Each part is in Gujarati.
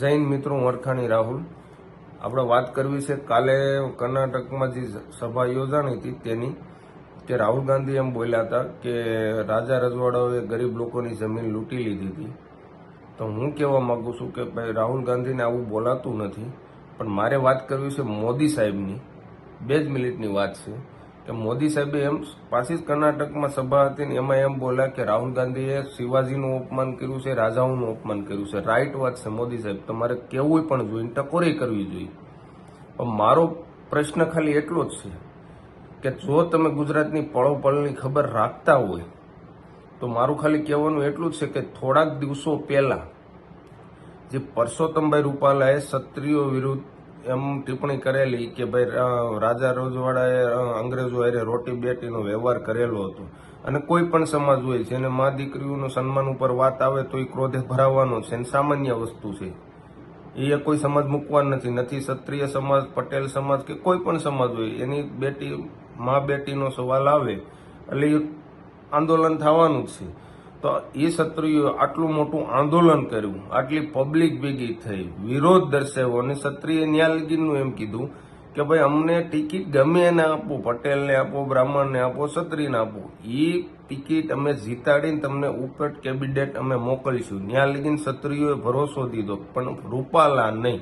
જૈન મિત્રો હું રાહુલ. આપણે વાત કરવી છે કાલે કર્ણાટકમાં જે સભા યોજાણી હતી તેની કે રાહુલ ગાંધી એમ બોલ્યા હતા કે રાજા રજવાડાઓએ ગરીબ લોકોની જમીન લૂંટી લીધી હતી. તો હું કહેવા માગું છું કે ભાઈ, રાહુલ ગાંધીને આવું બોલાતું નથી, પણ મારે વાત કરવી છે મોદી સાહેબની. બે જ મિનિટની વાત છે. કે મોદી સાહેબે એમ પાછી જ કર્ણાટકમાં સભા હતી ને એમાં એમ બોલ્યા કે રાહુલ ગાંધીએ શિવાજીનું અપમાન કર્યું છે, રાજાઓનું અપમાન કર્યું છે. રાઈટ વાત છે મોદી સાહેબ. તમારે કેવું પણ જોઈએ ટકોરે કરવી જોઈએ. પણ મારો પ્રશ્ન ખાલી એટલો જ છે કે જો તમે ગુજરાતની પળોપળની ખબર રાખતા હોય, તો મારું ખાલી કહેવાનું એટલું જ છે કે થોડાક દિવસો પહેલા જે પરસોત્તમભાઈ રૂપાલાએ ક્ષત્રિયો વિરુદ્ધ એમ ટિપ્પણી કરેલી કે ભાઈ રાજા રજવાડાએ અંગ્રેજો હારે રોટી બેટીનો વ્યવહાર કરેલો હતો. અને કોઈ પણ સમાજ હોય જેને મા દીકરીઓનું સન્માન ઉપર વાત આવે તો એ ક્રોધે ભરાવાનો છે અને સામાન્ય વસ્તુ છે. એ કોઈ સમાજ મૂકવા નથી. નથી ક્ષત્રિય સમાજ, પટેલ સમાજ કે કોઈ પણ સમાજ હોય, એની બેટી, મા બેટીનો સવાલ આવે એટલે આંદોલન થવાનું જ છે. તો એ ક્ષત્રિયો આટલું મોટું આંદોલન કર્યું, આટલી પબ્લિક ભેગી થઈ. વિરોધ દર્શાવ્યો અને ક્ષત્રિય ન્યાયલગીનું એમ કીધું કે ભાઈ અમને ટિકિટ ગમે એને આપો, પટેલને આપો, બ્રાહ્મણને આપો, ક્ષત્રિયને આપો. એ ટિકિટ અમે જીતાડીને તમને ઉપર કેબિનેટ અમે મોકલીશું. ન્યાયલગીન લગીને ક્ષત્રિયોએ ભરોસો દીધો, પણ રૂપાલા નહીં.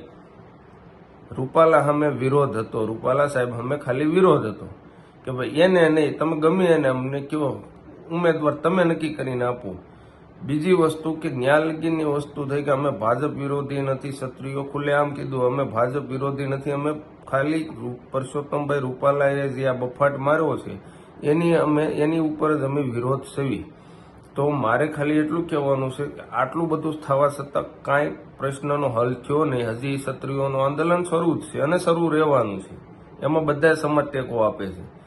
રૂપાલા સામે વિરોધ હતો. રૂપાલા સાહેબ સામે ખાલી વિરોધ હતો. કે ભાઈ એને નહીં, તમે ગમે એને અમને કયો ઉમેદવાર તમે નક્કી કરીને આપો. બીજી વસ્તુ કે ન્યાલગીની વસ્તુ થઈ કે અમે ભાજપ વિરોધી નથી, ક્ષત્રિયો ખુલ્લેઆમ કીધું, અમે ભાજપ વિરોધી નથી, અમે ખાલી પરસોત્તમભાઈ રૂપાલાએ જે આ બફાટ માર્યો છે, એની અમે, એની ઉપર જ અમે વિરોધ સેવી. તો મારે ખાલી એટલું કહેવાનું છે કે આટલું બધું થવા છતાં કાંઈ પ્રશ્નનો હલ થયો નહીં. હજી ક્ષત્રિયોનું આંદોલન શરૂ જ છે અને શરૂ રહેવાનું છે. એમાં બધા સમાજ ટેકો આપે છે.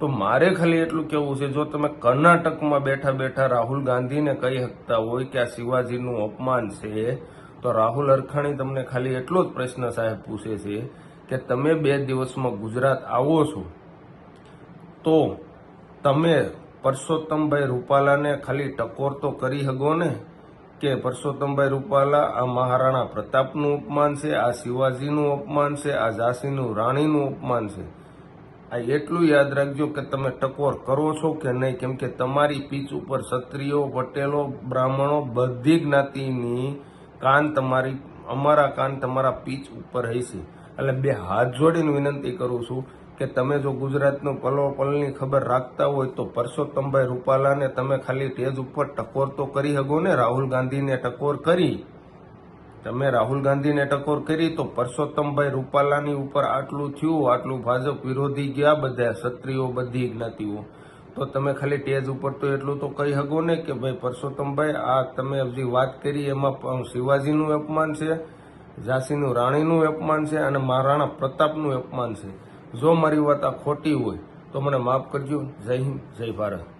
તો મારે ખાલી એટલું કહેવું છે, જો તમે કર્ણાટકમાં બેઠા બેઠા રાહુલ ગાંધીને કહી શકતા હોય કે આ શિવાજીનું અપમાન છે, તો રાહુલ અરખાણી તમને ખાલી એટલો જ પ્રશ્ન સાહેબ પૂછે છે કે તમે બે દિવસમાં ગુજરાત આવો છો, તો તમે પરસોત્તમભાઈ રૂપાલાને ખાલી ટકોર તો કરી શકો ને કે પરસોત્તમભાઈ રૂપાલા આ મહારાણા પ્રતાપનું અપમાન છે, આ શિવાજીનું અપમાન છે, આ ઝાંસીનું રાણીનું અપમાન છે. આ એટલું યાદ રાખજો કે તમે ટકોર કરો છો કે નહીં, કેમ કે તમારી પીચ ઉપર ક્ષત્રિયો પટેલો બ્રાહ્મણો બધી જ્ઞાતિની કાન તમારી, અમારા કાન તમારા પીચ ઉપર હશે. એટલે બે હાથ જોડીને વિનંતી કરું છું કે તમે જો ગુજરાતનું પલો પલની ખબર રાખતા હોય તો પરસોત્તમભાઈ રૂપાલાને તમે ખાલી સ્ટેજ ઉપર ટકોર તો કરી શકો ને, રાહુલ ગાંધીને ટકોર કરી. તમે રાહુલ ગાંધીને ટકોર કરી તો પરસોત્તમભાઈ રૂપાલાની ઉપર આટલું થયું, આટલું ભાજપ વિરોધી ગયા બધા ક્ષત્રિયો, બધી જ્ઞાતિઓ. તો તમે ખાલી સ્ટેજ ઉપર તો એટલું તો કહી શકો ને કે ભાઈ પરસોત્તમભાઈ, આ તમે હજી વાત કરી એમાં શિવાજીનું અપમાન છે, ઝાંસીનું રાણીનું અપમાન છે અને મહારાણા પ્રતાપનું અપમાન છે. જો મારી વાત આ ખોટી હોય તો મને માફ કરજો. જય હિન્દ, જય ભારત.